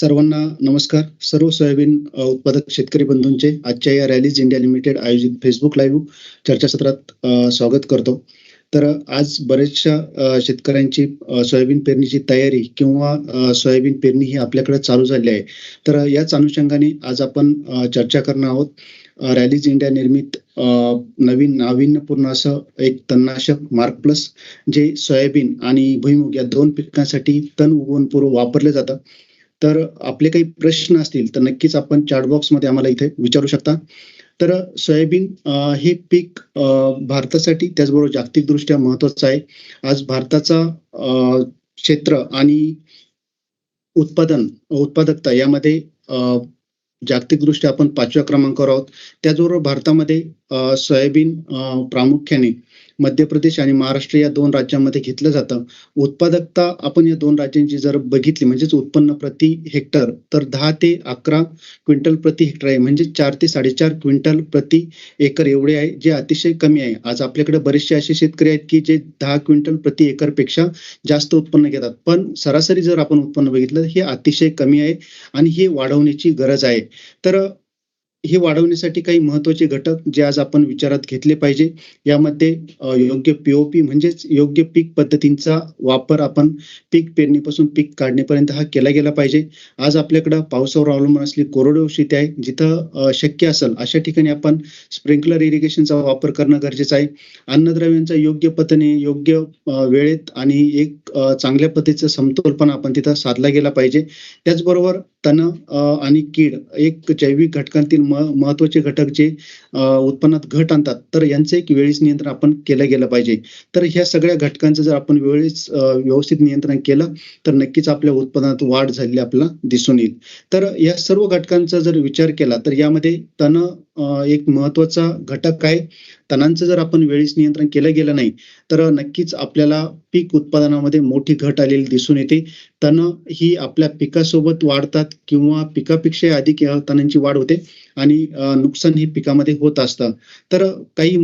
सर्वांना नमस्कार. सर्व सोयाबीन उत्पादक शेतकरी बंधूंचे आजच्या या रॅलीज इंडिया लिमिटेड आयोजित फेसबुक लाईव्ह चर्चासत्रात स्वागत करतो. तर आज बरेचशा शेतकऱ्यांची सोयाबीन पेरणीची तयारी किंवा सोयाबीन पेरणी ही आपल्याकडे चालू झाली आहे. तर याच अनुषंगाने आज आपण चर्चा करणार आहोत. रॅलीज इंडिया निर्मित नवीन नाविन्यपूर्ण असं एक तणनाशक मार्क प्लस जे सोयाबीन आणि भुईमुग या दोन पिकांसाठी तण उगवणपूर्व वापरले जातं तर आपले काही प्रश्न असतील तर नक्कीच आपण चॅट बॉक्समध्ये आम्हाला इथे विचारू शकता. तर सोयाबीन हे पीक भारतासाठी त्याचबरोबर जागतिकदृष्ट्या महत्वाचं आहे. आज भारताचा क्षेत्र आणि उत्पादन उत्पादकता यामध्ये जागतिकदृष्ट्या आपण पाचव्या क्रमांकावर आहोत. त्याचबरोबर भारतामध्ये सोयाबीन प्रामुख्याने मध्य प्रदेश आणि महाराष्ट्र या दोन राज्यांमध्ये घेतलं जातं. उत्पादकता आपण या दोन राज्यांची जर बघितली म्हणजेच उत्पन्न प्रति हेक्टर तर दहा ते अकरा क्विंटल प्रति हेक्टर आहे. म्हणजे चार ते साडेचार क्विंटल प्रति एकर एवढे आहे जे अतिशय कमी आहे. आज आपल्याकडे बरेचसे असे शेतकरी आहेत की जे दहा क्विंटल प्रति एकरपेक्षा जास्त उत्पन्न घेतात. पण सरासरी जर आपण उत्पन्न बघितलं हे अतिशय कमी आहे आणि हे वाढवण्याची गरज आहे. तर हे वाढवण्यासाठी काही महत्त्वाचे घटक जे आज आपण विचारात घेतले पाहिजे. यामध्ये योग्य पीओपी म्हणजेच योग्य पीक पद्धतींचा वापर आपण पीक पेरणीपासून पीक काढणीपर्यंत हा केला गेला पाहिजे. आज आपल्याकडं पावसावर अवलंबून असली कोरडवाहू शेती आहे. जिथं शक्य असेल अशा ठिकाणी आपण स्प्रिंकलर इरिगेशनचा वापर करणं गरजेचं आहे. अन्नद्रव्यांचा योग्य पद्धतीने योग्य वेळेत आणि एक चांगल्या पद्धतीचा समतोलपणा आपण तिथं साधला गेला पाहिजे. त्याचबरोबर तण आणि कीड एक जैविक घटकांतील महत्त्वाचे घटक जे उत्पन्नात घट आणतात तर यांचं एक वेळीच नियंत्रण आपण केलं गेलं पाहिजे. तर ह्या सगळ्या घटकांचं जर आपण वेळीच व्यवस्थित नियंत्रण केलं तर नक्कीच आपल्या उत्पन्नात वाढ झालेली आपल्याला दिसून येईल. तर या सर्व घटकांचा जर विचार केला तर यामध्ये तण एक महत्त्वाचा घटक आहे. तणांचं जर आपण वेळीच नियंत्रण केलं गेलं नाही तर नक्कीच आपल्याला पीक उत्पादनामध्ये मोठी घट आलेली दिसून येते. तण ही आपल्या पिकासोबत वाढतात किंवा पिकापेक्षा अधिक तणांची वाढ होते आणि नुकसान हे पिकामध्ये होत असतं. तर काही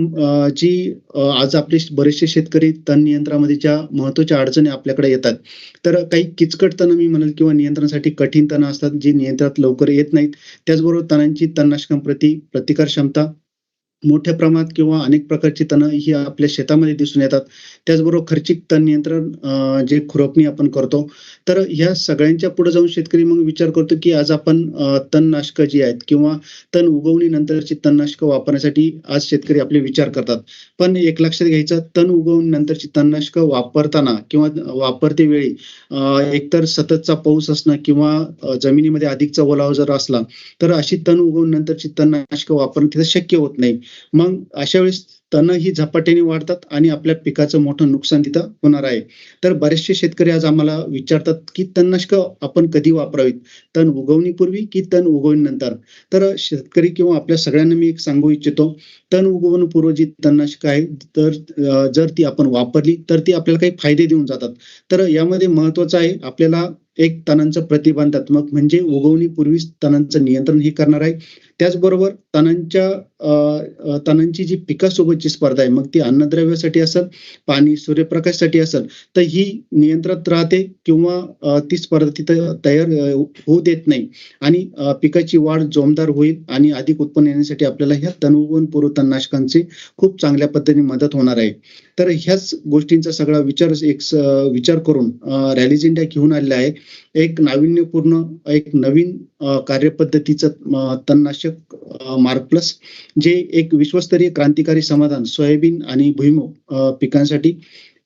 जी आज आपले बरेचसे शेतकरी तण नियंत्रणामध्ये ज्या महत्त्वाच्या अडचणी आपल्याकडे येतात तर काही किचकट तण मी म्हणेल किंवा नियंत्रणासाठी कठीण तण असतात जी नियंत्रणात लवकर येत नाहीत. त्याचबरोबर तणांची तणनाशकांप्रती प्रतिकार क्षमता मोठ्या प्रमाणात किंवा अनेक प्रकारची तणं ही आपल्या शेतामध्ये दिसून येतात. त्याचबरोबर खर्चिक तण नियंत्रण जे खुरपणी आपण करतो. तर ह्या सगळ्यांच्या पुढे जाऊन शेतकरी मग विचार करतो की आज आपण तणनाशकं जी आहेत किंवा तण उगवणीनंतरची तणनाशकं वापरण्यासाठी आज शेतकरी आपले विचार करतात. पण एक लक्षात घ्यायचं तण उगवणीनंतरची तणनाशकं वापरताना किंवा वापरते वेळी एकतर सततचा पाऊस असणं किंवा जमिनीमध्ये अधिकचा ओलावा जर असला तर अशी तण उगवणीनंतरची तणनाशकं वापरणं तिथं शक्य होत नाही. मग अशा वेळेस तण ही झपाट्याने वाढतात आणि आपल्या पिकाचं मोठं नुकसान तिथं होणार आहे. तर बरेचसे शेतकरी आज आम्हाला विचारतात की तणनाशक आपण कधी वापरावीत? तण उगवणीपूर्वी की तण उगवणीनंतर? तर शेतकरी किंवा आपल्या सगळ्यांना मी एक सांगू इच्छितो तण उगवणपूर्व जी तणनाशक आहे तर जर ती आपण वापरली तर ती आपल्याला काही फायदे देऊन जातात. तर यामध्ये महत्वाचं आहे आपल्याला एक तणांचं प्रतिबंधात्मक म्हणजे उगवणीपूर्वीच तणांचं नियंत्रण हे करणार आहे. त्याचबरोबर तणांच्या अ, तणांची जी पिकासोबतची स्पर्धा आहे मग ती अन्नद्रव्यासाठी असेल पाणी सूर्यप्रकाशसाठी असेल तर ही नियंत्रणात राहते किंवा ती स्पर्धा तिथं तयार होऊ देत नाही. आणि पिकाची वाढ जोमदार होईल आणि अधिक उत्पन्न येण्यासाठी आपल्याला ह्या तणउगवण पूर्व तणनाशकांची खूप चांगल्या पद्धतीने मदत होणार आहे. तर ह्याच गोष्टींचा सगळा विचार एक विचार करून रॅलीज इंडिया घेऊन आलेला आहे. एक नाविन्यपूर्ण एक नवीन कार्यपद्धतीचं तणनाशक मार्क प्लस जे एक विश्वस्तरीय क्रांतिकारी समाधान सोयाबीन आणि भुईमूग पिकांसाठी.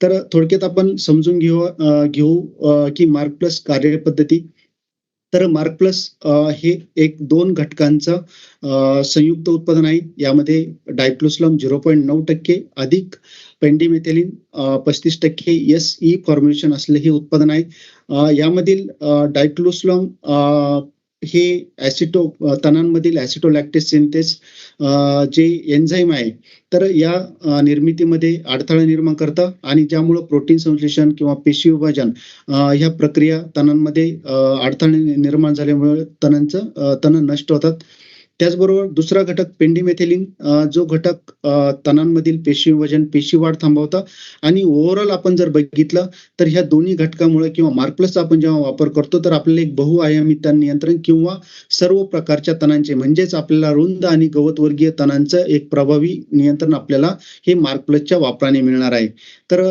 तर थोडक्यात आपण समजून घेऊ घेऊ की मार्क प्लस कार्यपद्धती. तर मार्क प्लस हे एक दोन घटकांचं संयुक्त उत्पादन आहे. यामध्ये डायक्लोस्लम झिरो पॉईंट नऊ टक्के अधिक पेंडिमेथेलिन पस्तीस टक्के एस ई फॉर्म्युलेशन असले हे उत्पादन आहे. यामधील डायक्लोस्लॉम हे ऍसिटो तणांमधील ऍसिटोलॅक्टिस सिंथेस जे एन्झाईम आहे तर या निर्मितीमध्ये अडथळा निर्माण करतं आणि ज्यामुळं प्रोटीन संश्लेषण किंवा पेशी विभाजन ह्या प्रक्रिया तणांमध्ये अडथळे निर्माण झाल्यामुळे तणांचं तण नष्ट होतात. त्याचबरोबर दुसरा घटक पेंडिमेथिलिन जो घटक तणांमधील पेशी वजन पेशी वाढ थांबवतं. आणि ओव्हरऑल आपण जर बघितलं तर ह्या दोन्ही घटकामुळे किंवा मार्कप्लसचा आपण जेव्हा वापर करतो तर आपल्याला एक बहुआयामी तण नियंत्रण किंवा सर्व प्रकारच्या तणांचे म्हणजेच आपल्याला रुंद आणि गवतवर्गीय तणांचं एक प्रभावी नियंत्रण आपल्याला हे मार्कप्लसच्या वापराने मिळणार आहे. तर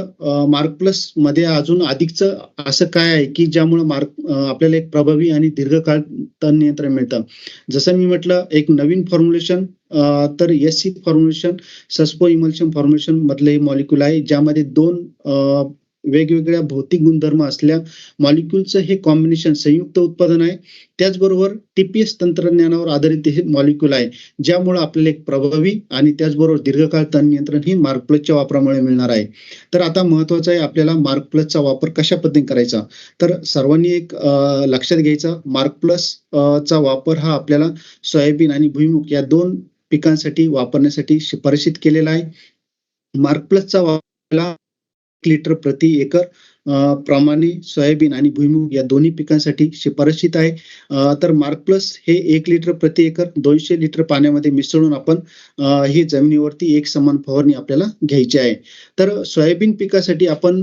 मार्क प्लसमध्ये अजून अधिकचं असं काय आहे की ज्यामुळे मार्क आपल्याला एक प्रभावी आणि दीर्घकाळ तण नियंत्रण मिळतं. जसं मी म्हटलं एक नवीन फॉर्म्युलेशन तर S C formulation suspo emulsion formulation मधले मॉलिक्युल आहे ज्यामध्ये दोन वेगवेगळ्या भौतिक गुणधर्म असल्या मॉलिक्यूलचं हे कॉम्बिनेशन संयुक्त उत्पादन आहे. त्याचबरोबर टीपीएस तंत्रज्ञानावर आधारित हे मॉलिक्यूल आहे. ज्यामुळे आपल्याला एक प्रभावी आणि त्याचबरोबर दीर्घकाळ तण नियंत्रण ही मार्क प्लसच्या वापरामुळे मिळणार आहे. तर आता महत्वाचं आहे आपल्याला मार्क प्लसचा वापर कशा पद्धतीने करायचा? तर सर्वांनी एक लक्षात घ्यायचा. मार्क प्लस चा वापर हा आपल्याला सोयाबीन आणि भुईमुग या दोन पिकांसाठी वापरण्यासाठी शिफारशीत केलेला आहे. मार्क प्लसचा वापर लिटर प्रति एकर प्रमाणे सोयाबीन आणि भुईमुग या दोन्ही पिकांसाठी शिफारशीत आहे. तर मार्क प्लस हे एक लिटर प्रति एकर दोनशे लिटर पाण्यामध्ये मिसळून आपण ही जमिनीवरती एक समान फवारणी आपल्याला घ्यायची आहे. तर सोयाबीन पिकासाठी आपण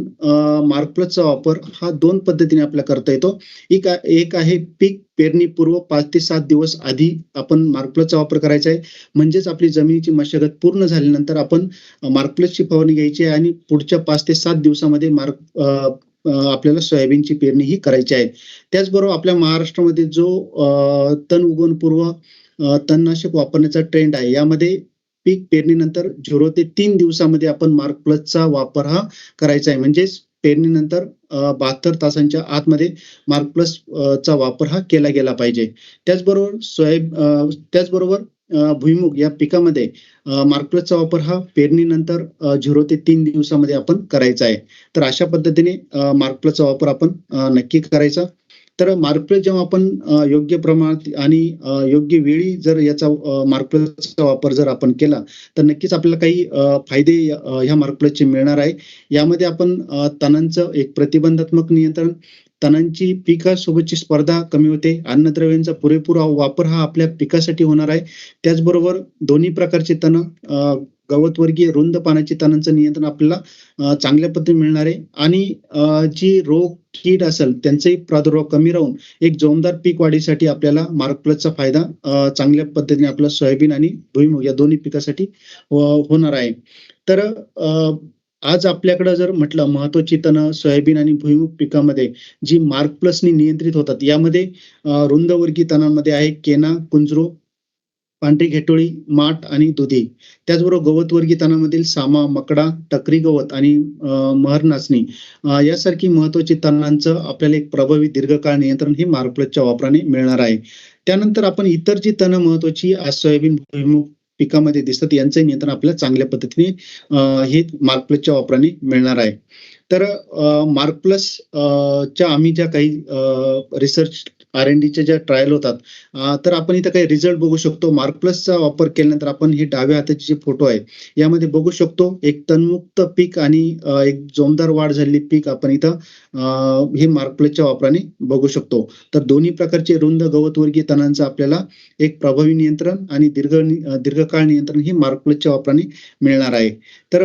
मार्क प्लसचा वापर हा दोन पद्धतीने आपल्याला करता येतो. एक एक आहे पीक पेरणीपूर्व पाच ते सात दिवस आधी आपण मार्क प्लसचा वापर करायचा आहे. म्हणजेच आपली जमिनीची मशागत पूर्ण झाल्यानंतर आपण मार्क प्लसची फवारणी घ्यायची आहे आणि पुढच्या पाच ते सात दिवसामध्ये मार्क आपल्याला सोयाबीनची पेरणी ही करायची आहे. त्याचबरोबर आपल्या महाराष्ट्रामध्ये जो तण उगवणपूर्व तणनाशक वापरण्याचा ट्रेंड आहे यामध्ये पीक पेरणीनंतर झिरो ते तीन दिवसामध्ये आपण मार्क प्लसचा वापर हा करायचा आहे. म्हणजेच पेरणीनंतर बहात्तर तासांच्या आतमध्ये मार्क प्लस चा वापर हा केला गेला पाहिजे. त्याचबरोबर सोयाब त्याचबरोबर भुईमुग या पिकामध्ये मार्क प्लसचा वापर हा पेरणीनंतर झिरो ते तीन दिवसामध्ये आपण करायचा आहे. तर अशा पद्धतीने मार्क प्लसचा वापर आपण नक्की करायचा. तर मार्कप्लेस जेव्हा आपण योग्य प्रमाणात आणि योग्य वेळी जर याचा मार्कप्लेसचा वापर जर आपण केला तर नक्कीच आपल्याला काही फायदे ह्या मार्कप्लेसचे मिळणार आहे. यामध्ये आपण तणांचं एक प्रतिबंधात्मक नियंत्रण तणांची पिकासोबतची स्पर्धा कमी होते अन्नद्रव्यांचा पुरेपूर वापर हा आपल्या पिकासाठी होणार आहे. त्याचबरोबर दोन्ही प्रकारचे तण अ, गवतवर्गीय रुंद पानाची तणांचं नियंत्रण आपल्याला चांगल्या पद्धतीने मिळणार आहे. आणि जी रोग कीड असेल त्यांचाही प्रादुर्भाव कमी राहून एक जोमदार पीक वाढीसाठी आपल्याला मार्क प्लसचा फायदा चांगल्या पद्धतीने आपला सोयाबीन आणि भुईमुग या दोन्ही पिकासाठी होणार आहे. तर आज आपल्याकडे जर म्हटलं महत्वाची तण सोयाबीन आणि भुईमुग पिकामध्ये जी मार्क प्लसनी नियंत्रित होतात यामध्ये अ, रुंदवर्गीय तणांमध्ये आहे केना कुंजरो पांढरी घेटोळी माठ आणि दुधी. त्याचबरोबर गवत तणामधील सामा मकडा टकरी गवत आणि महर नाचणी. यासारखी महत्वाची तणांचं आपल्याला एक प्रभावी दीर्घकाळ नियंत्रण हे मार्कप्लसच्या वापराने मिळणार आहे. त्यानंतर आपण इतर जी तण महत्वाची आज सोयाबीन भुईमुग पिकामध्ये दिसतात यांचं नियंत्रण आपल्याला चांगल्या पद्धतीने हे मार्कप्लसच्या वापराने मिळणार आहे. तर मार्क प्लस च्या आम्ही ज्या काही रिसर्च आर एन डीच्या ज्या ट्रायल होतात तर आपण इथं काही रिझल्ट बघू शकतो. मार्क प्लसचा वापर केल्यानंतर आपण हे डाव्या हाताचे जे फोटो आहे यामध्ये बघू शकतो एक तणमुक्त पीक आणि एक जोमदार वाढ झालेली पीक आपण इथं हे मार्क प्लसच्या वापराने बघू शकतो. तर दोन्ही प्रकारचे रुंद गवतवर्गीय तणांचं आपल्याला एक प्रभावी नियंत्रण आणि दीर्घ दीर्घकाळ नियंत्रण हे मार्क प्लसच्या वापराने मिळणार आहे. तर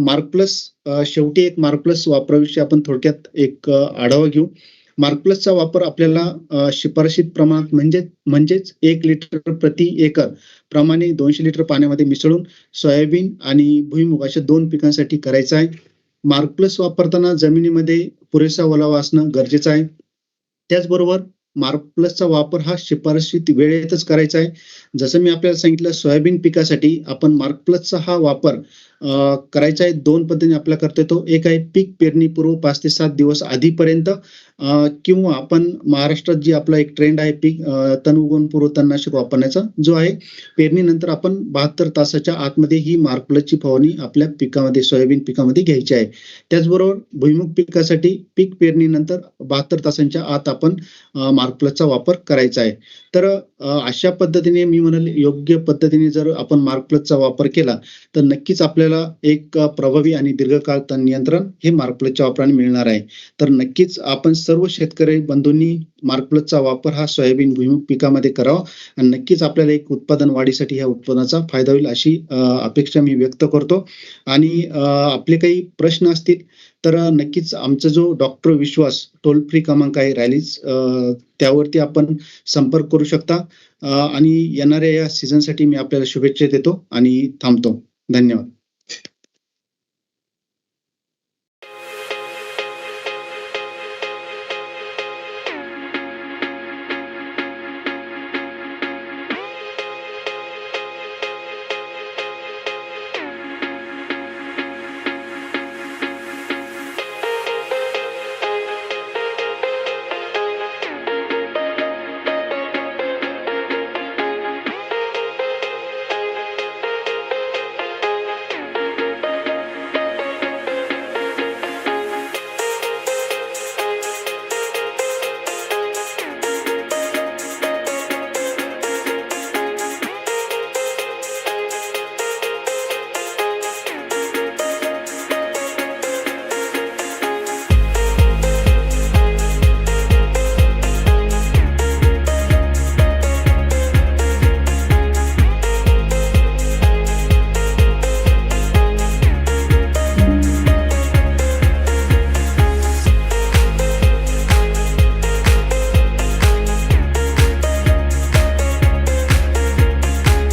मार्क प्लस शेवटी एक मार्क प्लस वापराविषयी आपण थोडक्यात एक आढावा घेऊ. मार्क प्लसचा वापर आपल्याला शिफारशीत प्रमाणात म्हणजे म्हणजेच एक लिटर प्रति एकर प्रमाणे दोनशे लिटर पाण्यामध्ये मिसळून सोयाबीन आणि भुईमुग अशा दोन पिकांसाठी करायचा आहे. मार्क प्लस वापरताना जमिनीमध्ये पुरेसा ओलावा असणं गरजेचं आहे. त्याचबरोबर मार्क प्लसचा वापर हा शिफारशीत वेळेतच करायचा आहे. जसं मी आपल्याला सांगितलं सोयाबीन पिकासाठी आपण मार्क प्लसचा हा वापर करायचा आहे. दोन पद्धतीने आपला करता येतो एक आहे पीक पेरणीपूर्व पाच ते सात दिवस आधीपर्यंत. किंवा आपण महाराष्ट्रात जी आपला एक ट्रेंड आहे पीक तण उगवण पूर्व तणनाशक वापरण्याचा जो आहे पेरणीनंतर आपण बहात्तर तासाच्या आतमध्ये ही मार्क फवारणी आपल्या पिकामध्ये सोयाबीन पिकामध्ये घ्यायची आहे. त्याचबरोबर भुईमुग पिकासाठी पीक पेरणीनंतर बहात्तर तासांच्या आत आपण अ, वापर करायचा आहे. तर अशा पद्धतीने मी म्हणाल योग्य पद्धतीने जर आपण मार्क वापर केला तर नक्कीच आपल्या आपल्याला एक प्रभावी आणि दीर्घकाळ तण नियंत्रण हे मार्कप्लसच्या वापराने मिळणार आहे. तर नक्कीच आपण सर्व शेतकरी बंधूंनी मार्कप्लसचा वापर हा सोयाबीन भुईमुग पिकामध्ये करावा आणि नक्कीच आपल्याला एक उत्पादन वाढीसाठी ह्या उत्पादनाचा फायदा होईल अशी अपेक्षा मी व्यक्त करतो. आणि आपले काही प्रश्न असतील तर नक्कीच आमचा जो डॉक्टर विश्वास टोल फ्री क्रमांक आहे रॅलीज त्यावरती आपण संपर्क करू शकता. आणि येणाऱ्या या सीझनसाठी मी आपल्याला शुभेच्छा देतो आणि थांबतो. धन्यवाद.